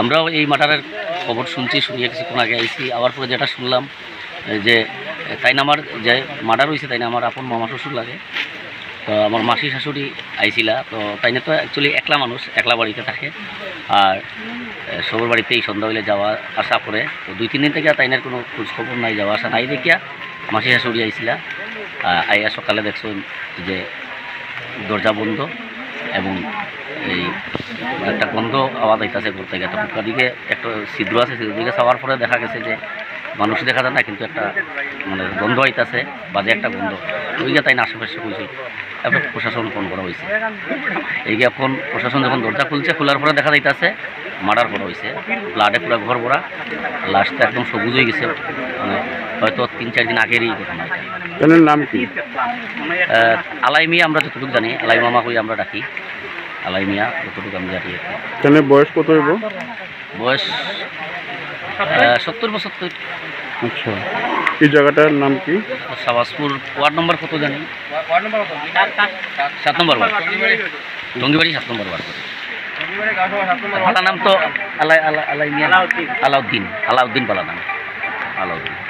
আমরাও এই মাটারের খবর শুনছি, শুনিয়ে কিছুক্ষণ আগে আইছি। আবার পরে যেটা শুনলাম যে তাই না আমার যে মার্ডার হয়েছে তাই না আমার আপন মামা শ্বশুর লাগে। তো আমার মাসি শাশুড়ি আইছিলা, তো তাই না তো অ্যাকচুয়ালি একলা মানুষ, একলা বাড়িতে থাকে। আর সবার বাড়িতে এই সন্ধ্যা হইলে যাওয়া, আসা করে তো দুই, তিন দিন থেকে তাইনার কোনো খোঁজ খবর নাই, যাওয়া আসা নাই দেখিয়া মাসি শাশুড়ি আইছিলা। আইয়া সকালে দেখছ যে দরজা বন্ধ। এবং এই একটা গন্ধ আওয়াজ আইতাছে ঘর থেকে একটা ফুটকা দিকে একটা ছিদ্র আছে ছিদ্র দিকে যাওয়ার পরে দেখা গেছে যে মানুষ দেখা যায় না, কিন্তু একটা মানে গন্ধ আইতাছে, বাজে একটা গন্ধ। ওই তাই না আশেপাশে খুলছিল তারপরে প্রশাসন ফোন করা হয়েছে। এই যে এখন প্রশাসন যখন দরজা খুলছে, খোলার পরে দেখা যাইতাছে মার্ডার করা হয়েছে। ব্লাডে পুরো ঘর ভরা। লাশটা একদম সবুজ হয়ে গেছে। মানে হয়তো তিন, চার দিন আগেরই ঘটনা। এনার নাম কি? আলাই মিয়া আমরা যতটুকু জানি আলাই মামা কই আমরা ডাকি। আলাই মিয়া যতটুকু আমি জানি আর কি। বয়স কত হইব? বয়স সত্তর পঁচাত্তর। আচ্ছা। এই জায়গাটার নাম কি? সাবাসপুর ওয়ার্ড নম্বর কত জানি? সাত নম্বর ওয়ার্ড। টঙ্গিবাড়ি সাত নম্বর ওয়ার্ড। পালা নাম তো আলাই আলা- আলাই মিয়া আলাউদ্দিন। আলাউদ্দিন পালা নাম। আলাউদ্দিন।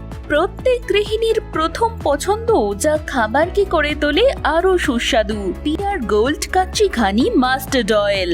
প্রত্যেক গৃহিণীর প্রথম পছন্দ যা খাবারকে করে তোলে আরও সুস্বাদু। পিয়ার গোল্ড কাচ্চিঘানি মাস্টার্ড অয়েল।